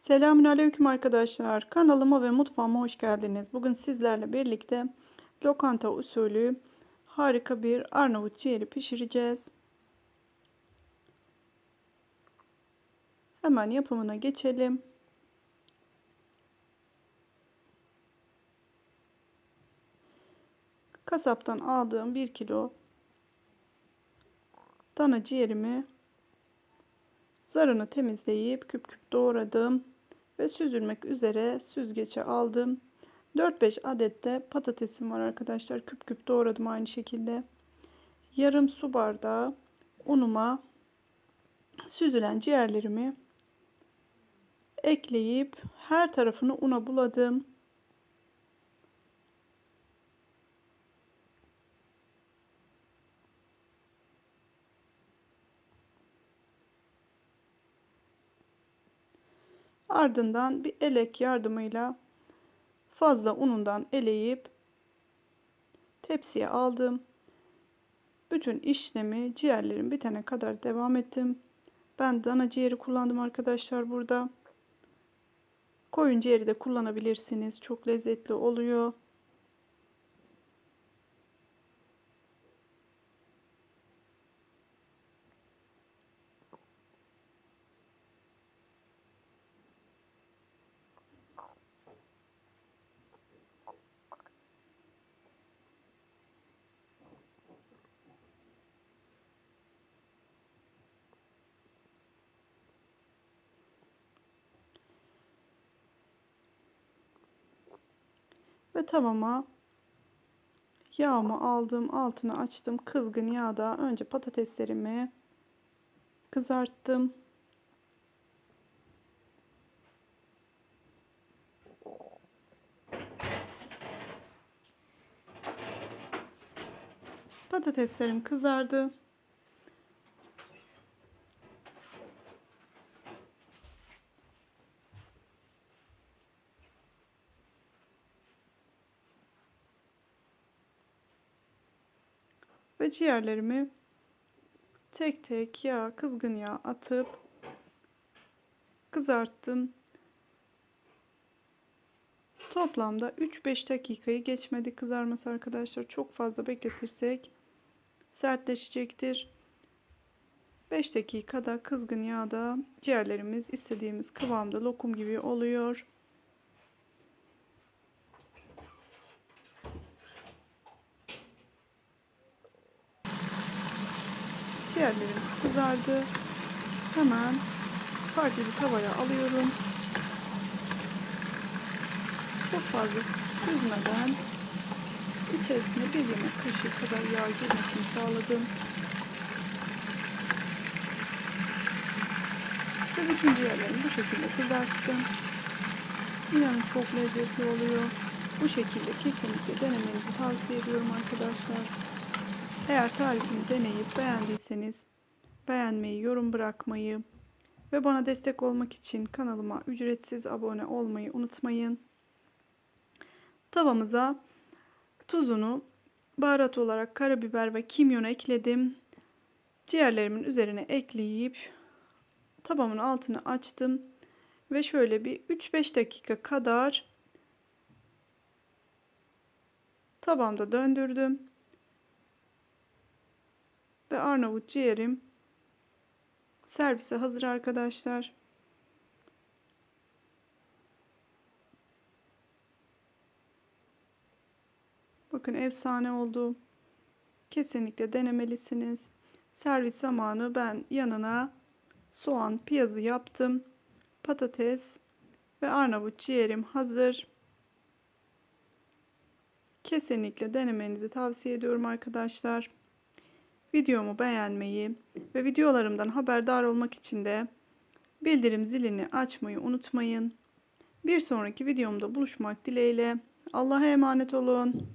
Selamünaleyküm arkadaşlar. Kanalıma ve mutfağıma hoş geldiniz. Bugün sizlerle birlikte lokanta usulü harika bir Arnavut ciğeri pişireceğiz. Hemen yapımına geçelim. Kasaptan aldığım 1 kilo dana ciğerimi zarını temizleyip küp küp doğradım ve süzülmek üzere süzgece aldım. 4-5 adet de patatesim var arkadaşlar. Küp küp doğradım aynı şekilde. Yarım su bardağı unuma süzülen ciğerlerimi ekleyip her tarafını una buladım. Ardından bir elek yardımıyla fazla unundan eleyip tepsiye aldım. Bütün işlemi ciğerlerin bitene kadar devam ettim. Ben dana ciğeri kullandım arkadaşlar burada. Koyun ciğeri de kullanabilirsiniz. Çok lezzetli oluyor. Ve tavama yağımı aldım. Altını açtım. Kızgın yağda önce patateslerimi kızarttım. Patateslerim kızardı. Ve ciğerlerimi tek tek yağ, kızgın yağ atıp kızarttım. Toplamda 3-5 dakikayı geçmedi kızarması arkadaşlar. Çok fazla bekletirsek sertleşecektir. 5 dakikada kızgın yağda ciğerlerimiz istediğimiz kıvamda lokum gibi oluyor. Ciğerlerim kızardı. Hemen farklı bir tavaya alıyorum. Çok fazla süzmeden içerisine bir yemek kaşığı kadar yağ girmesini sağladım. Ve bütün ciğerlerimi bu şekilde kızarttım. İnanın çok lezzetli oluyor. Bu şekilde kesinlikle denemenizi tavsiye ediyorum arkadaşlar. Eğer tarifimi deneyip beğendiyseniz beğenmeyi, yorum bırakmayı ve bana destek olmak için kanalıma ücretsiz abone olmayı unutmayın. Tavamıza tuzunu, baharat olarak karabiber ve kimyon ekledim. Ciğerlerimin üzerine ekleyip tavamın altını açtım ve şöyle bir 3-5 dakika kadar tabanda döndürdüm ve Arnavut ciğerim servise hazır arkadaşlar. Bakın efsane oldu. Kesinlikle denemelisiniz. Servis zamanı ben yanına soğan, piyazı yaptım. Patates ve Arnavut ciğerim hazır. Kesinlikle denemenizi tavsiye ediyorum arkadaşlar. Videomu beğenmeyi ve videolarımdan haberdar olmak için de bildirim zilini açmayı unutmayın. Bir sonraki videomda buluşmak dileğiyle. Allah'a emanet olun.